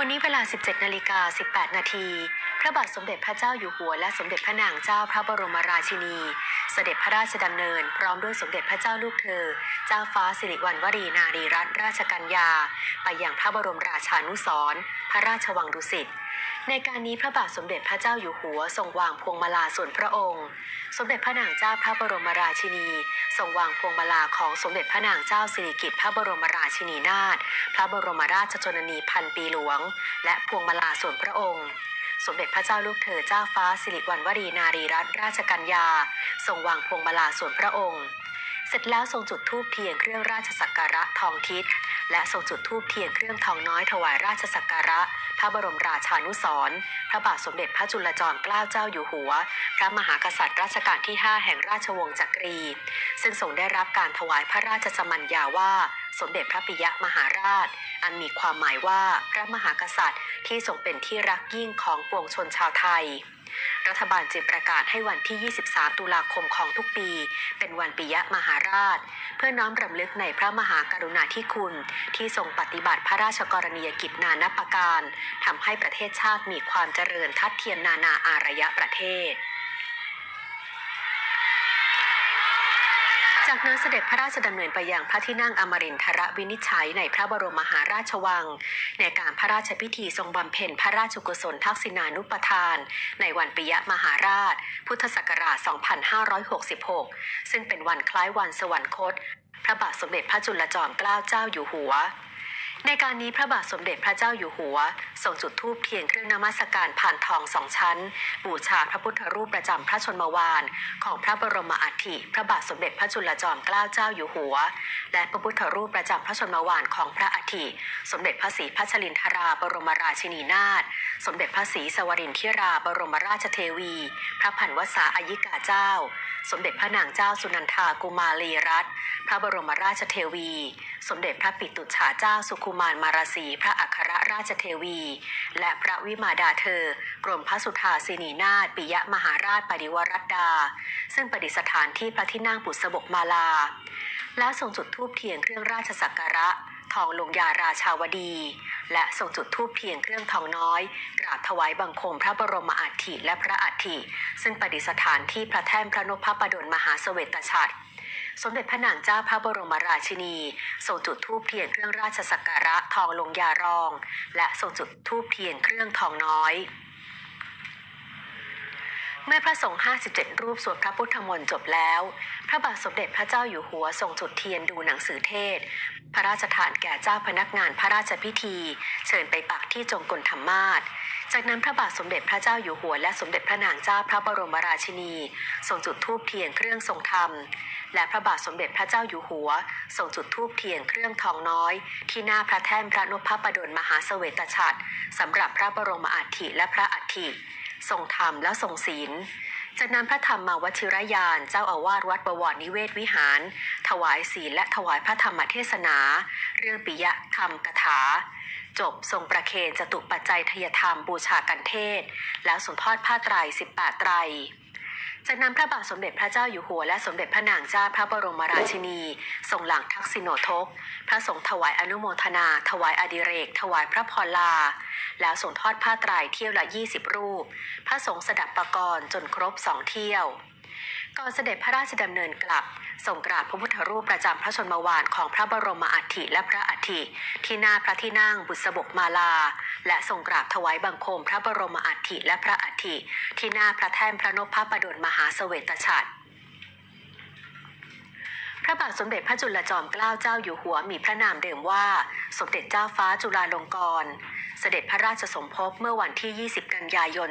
วันนี้เวลา 17นาฬิกา18 นาที พระบาทสมเด็จพระเจ้าอยู่หัว และสมเด็จพระนางเจ้าพระบรมราชินี เสด็จพระราชดำเนิน พร้อมด้วยสมเด็จพระเจ้าลูกเธอ เจ้าฟ้าสิริวัณวรีนารีรัตนราชกัญญา ไปยังพระบรมราชานุสรณ์พระราชวังดุสิต ในการนี้พระบาทสมเด็จพระเจ้าอยู่หัวทรงวางพวงมาลาส่วนพระองค์ สมเด็จพระนางเจ้าพระบรมราชินี ทรงวางพวงมาลาของสมเด็จพระนางเจ้าสิริกิติ์พระบรมราชินีนาถ พระบรมราชชนนีพันปีหลวง และพวงมาลาส่วนพระองค์สมเด็จพระเจ้าลูกเธอเจ้าฟ้าสิริวัณวรีนารีรัตนราชกัญญาทรงวางพวงมาลาส่วนพระองค์ เสร็จแล้วทรงจุดธูปเทียนเครื่องราชสักการะทองทิศและทรงจุดธูปเทียนเครื่องทองน้อยถวายราชสักการะ พระบรมราชานุสรพระบาทสมเด็จพระจุลจอมเกล้าเจ้าอยู่หัว พระมหากษัตริย์รัชกาลที่ 5 แห่งราชวงศ์จักรี ซึ่งทรงได้รับการถวายพระราชสมัญญาว่า สมเด็จพระปิยมหาราช อันมีความหมายว่าพระมหากษัตริย์ที่ทรงเป็นที่รักยิ่งของปวงชนชาวไทยรัฐบาลจึงประกาศให้วันที่ 23 ตุลาคมของทุกปี เป็นวันปิยมหาราช เพื่อน้อมรำลึกในพระมหากรุณาธิคุณ ที่ทรงปฏิบัติพระราชกรณียกิจนานับประการทำให้ประเทศชาติมีความเจริญทัดเทียมนานาอารยประเทศ จากนั้นเสด็จพระราชดำเนินไปยังพระที่นั่งอมรินทรวินิจฉัยในพระบรมมหาราชวัง ในการพระราชพิธีทรงบำเพ็ญพระราชกุศลทักษิณานุปทาน ในวันปิยมหาราช พุทธศักราช 2566 ซึ่งเป็นวันคล้ายวันสวรรคต พระบาทสมเด็จพระจุลจอมเกล้าเจ้าอยู่หัว ในการนี้พระบาทสมเด็จพระเจ้าอยู่หัวทรงจุดธูปเทียนเครื่องนมัสการผ่านทองสองชั้น บูชาพระพุทธรูปประจำพระชนมวาน ของพระบรมอัฐิพระบาทสมเด็จพระจุลจอมเกล้าเจ้าอยู่หัว และพระพุทธรูปประจำพระชนมวานของพระอัฐิสมเด็จพระศรีพัชรินทราบรมราชินีนาถสมเด็จพระศรีสวรินทิราบรมราชเทวี พระผันวษาอายิกาเจ้า สมเด็จพระนางเจ้าสุนันทากุมารีรัตน์พระบรมราชเทวี สมเด็จพระปิตุฉาเจ้าสุขุมารมาราสีพระอัครราชเทวี และพระวิมาดาเธอ กรมพระสุธาสินีนาถปิยมหาราชปริวรัตดา ซึ่งประดิษฐานที่พระที่นั่งบุษบกมาลา แล้วทรงจุดธูปเทียนเครื่องราชสักการะทองลงยาราชาวดี และทรงจุดธูปเทียนเครื่องทองน้อยกราบถวายบังคมพระบรมอัฐิและพระอัฐิซึ่งประดิษฐานที่พระแท่นพระนพพระดลมหาเสวตฉัตร สมเด็จพระนางเจ้าพระบรมราชินีทรงจุดธูปเทียนเครื่องราชสักการะทองลงยารอง และทรงจุดธูปเทียนเครื่องทองน้อยเมื่อพระสงฆ์57 รูปสวดพระพุทธมนต์จบแล้ว พระบาทสมเด็จพระเจ้าอยู่หัวทรงจุดเทียนดูหนังสือเทศ พระราชทานแก่เจ้าพนักงานพระราชพิธี เชิญไปปักที่จงกลธรรมาศ จากนั้นพระบาทสมเด็จพระเจ้าอยู่หัว และสมเด็จพระนางเจ้าพระบรมราชินีทรงจุดธูปเทียนเครื่องทรงธรรม และพระบาทสมเด็จพระเจ้าอยู่หัวทรงจุดธูปเทียนเครื่องทองน้อย ที่หน้าพระแท่นพระนพพระดลมหาเสวตฉัตรสำหรับพระบรมอัฐิและพระอัฐิทรงธรรมและทรงศีลจากนั้นพระธรรมาวชิรยานเจ้าอาวาสวัดบวรนิเวศวิหาร ถวายศีลและถวายพระธรรมเทศนา เรื่องปิยธรรมกถา จบทรงประเคนจตุปัจจัยทยธรรมบูชากันเทศ แล้วสมทอดผ้าไตร18ไตรจากนั้นพระบาทสมเด็จพระเจ้าอยู่หัวและสมเด็จพระนางเจ้าพระบรมราชินีทรงหลังทักษิโนทก พระสงฆ์ถวายอนุโมทนา ถวายอดิเรก ถวายพระพรลา แล้วส่งทอดผ้าไตรเที่ยวละ 20 รูป พระสงฆ์สดับประกรณ์จนครบสองเที่ยว ก่อนเสด็จพระราชดำเนินกลับส่งกราบพระพุทธรูปประจำพระชนมวานของพระบรมอัฐิและพระอัฐิที่หน้าพระที่นั่งบุษบกมาลา และส่งกราบถวายบังคมพระบรมอัฐิและพระอัฐิที่หน้าพระแท่นพระนพพระประดลมหาเสวตฉัตร ระบาทสมเด็จพระจุลจอมเกล้าเจ้าอยู่หัวมีพระนามเดิมว่า สมเด็จเจ้าฟ้าจุฬาลงกรณ์ เสด็จพระราชสมภพเมื่อวันที่ 20 กันยายน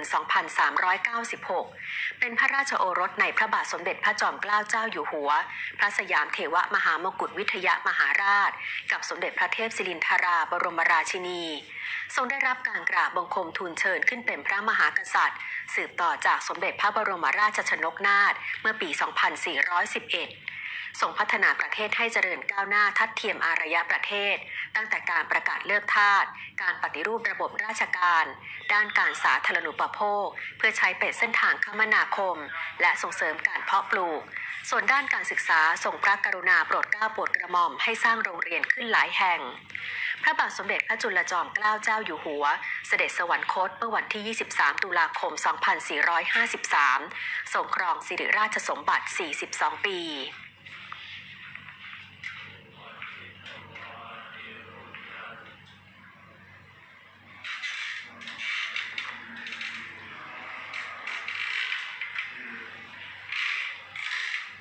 2396 เป็นพระราชโอรสในพระบาทสมเด็จพระจอมเกล้าเจ้าอยู่หัว พระสยามเทวมหามกุฏวิทยมหาราช กับสมเด็จพระเทพศิรินทราบรมราชินี ทรงได้รับการกราบบังคมทูลเชิญขึ้นเป็นพระมหากษัตริย์ สืบต่อจากสมเด็จพระบรมราชชนกนาถเมื่อปี 2411 ทรงพัฒนาประเทศให้เจริญก้าวหน้าทัดเทียมอารยะประเทศ ตั้งแต่การประกาศเลิกทาส การปฏิรูประบบราชการ ด้านการสาธารณูปโภค เพื่อใช้เป็นเส้นทางคมนาคม และส่งเสริมการเพาะปลูก ส่วนด้านการศึกษาทรงพระกรุณาโปรดเกล้าโปรดกระหม่อมให้สร้างโรงเรียนขึ้นหลายแห่ง พระบาทสมเด็จพระจุลจอมเกล้าเจ้าอยู่หัว เสด็จสวรรคตเมื่อวันที่ 23 ตุลาคม 2453 ทรงครองสิริราชสมบัติ 42 ปี